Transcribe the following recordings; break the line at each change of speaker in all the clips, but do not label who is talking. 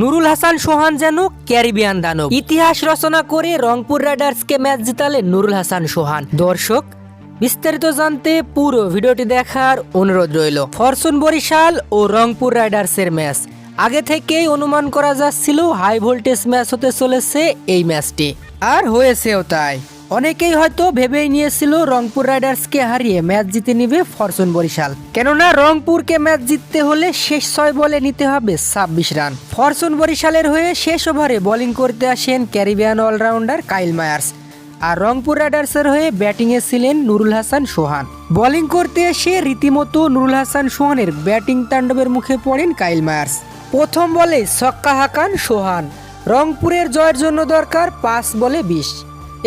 নুরুল হাসান সোহান যেন ক্যারিবিয়ান দানব। ইতিহাস রচনা করে রংপুর রাইডার্সকে ম্যাচ জিতালেন নুরুল হাসান সোহান। দর্শক, বিস্তারিত জানতে পুরো ভিডিওটি দেখার অনুরোধ রইল। ফরচুন বরিশাল ও রংপুর রাইডার্সের ম্যাচ। আগে থেকেই অনুমান করা যাচ্ছিল হাই ভোল্টেজ ম্যাচ হতে চলেছে এই ম্যাচটি। আর হয়েছেও তাই। অনেকেই হয়তো ভেবেই নিয়েছিল রংপুর রাইডার্সকে হারিয়ে ম্যাচ জিতে নিবে ফরচুন বরিশাল। কেননা রংপুরকে ম্যাচ জিততে হলে শেষ ছয় বলে নিতে হবে ছাব্বিশ রান। ফরচুন বরিশালের হয়ে শেষ ওভারে বোলিং করতে আসেন ক্যারিবিয়ান অলরাউন্ডার কাইল মায়ার্স। আর রংপুর রাইডার্সের হয়ে ব্যাটিংয়ে ছিলেন নুরুল হাসান সোহান। বোলিং করতে এসে রীতিমতো নুরুল হাসান সোহানের ব্যাটিং তাণ্ডবের মুখে পড়েন কাইল মায়ার্স। প্রথম বলে ছক্কা হাকান সোহান। রংপুরের জয়ের জন্য দরকার পাঁচ বলে বিশ।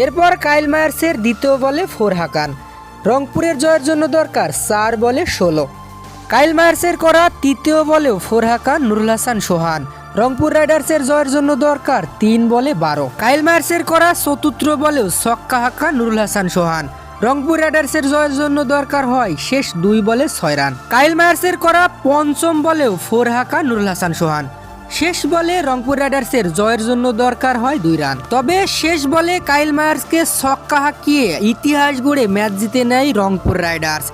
এরপর কাইল মায়ার্সের দ্বিতীয় বলে ফোর হাকান। রংপুরের জয়ের জন্য দরকার চার বলে ষোলো। কাইল মায়ার্সের করা তৃতীয় বলেও ফোর হাকান নুরুল হাসান সোহান। রংপুর রাইডার্সের জয়ের জন্য দরকার তিন বলে বারো। কাইল মায়ার্সের করা চতুর্থ বলেও ছক্কা হাকান নুরুল হাসান সোহান। রংপুর রাইডার্সের জয়ের জন্য দরকার হয় শেষ দুই বলে ছয় রান। কাইল মায়ার্সের করা পঞ্চম বলেও ফোর হাকান নুরুল হাসান সোহান। শেষ বলে রংপুর রাইডার্সের জয়ের জন্য দরকার হয় দুই রান। তবে শেষ বলে কাইল মায়ার্সকে ছক্কা হাঁকিয়ে ইতিহাস গড়ে ম্যাচ জিতে নেয় রংপুর রাইডার্স।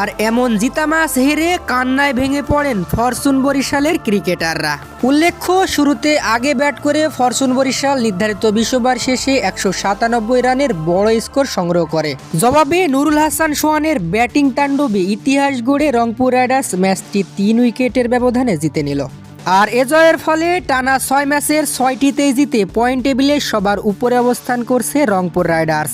আর এমন জিতা ম্যাচ হেরে কান্নায় ভেঙে পড়েন ফরচুন বরিশালের ক্রিকেটাররা। উল্লেখ্য, শুরুতে আগে ব্যাট করে ফরচুন বরিশাল নির্ধারিত বিশ্ববার শেষে একশো সাতানব্বই রানের বড় স্কোর সংগ্রহ করে। জবাবে নুরুল হাসান সোহানের ব্যাটিং তাণ্ডবে ইতিহাস গড়ে রংপুর রাইডার্স ম্যাচটি তিন উইকেটের ব্যবধানে জিতে নিল। আর এ জয়ের ফলে টানা ছয় ম্যাচের ছয়টিতেই জিতে পয়েন্ট টেবিলে সবার উপরে অবস্থান করছে রংপুর রাইডার্স।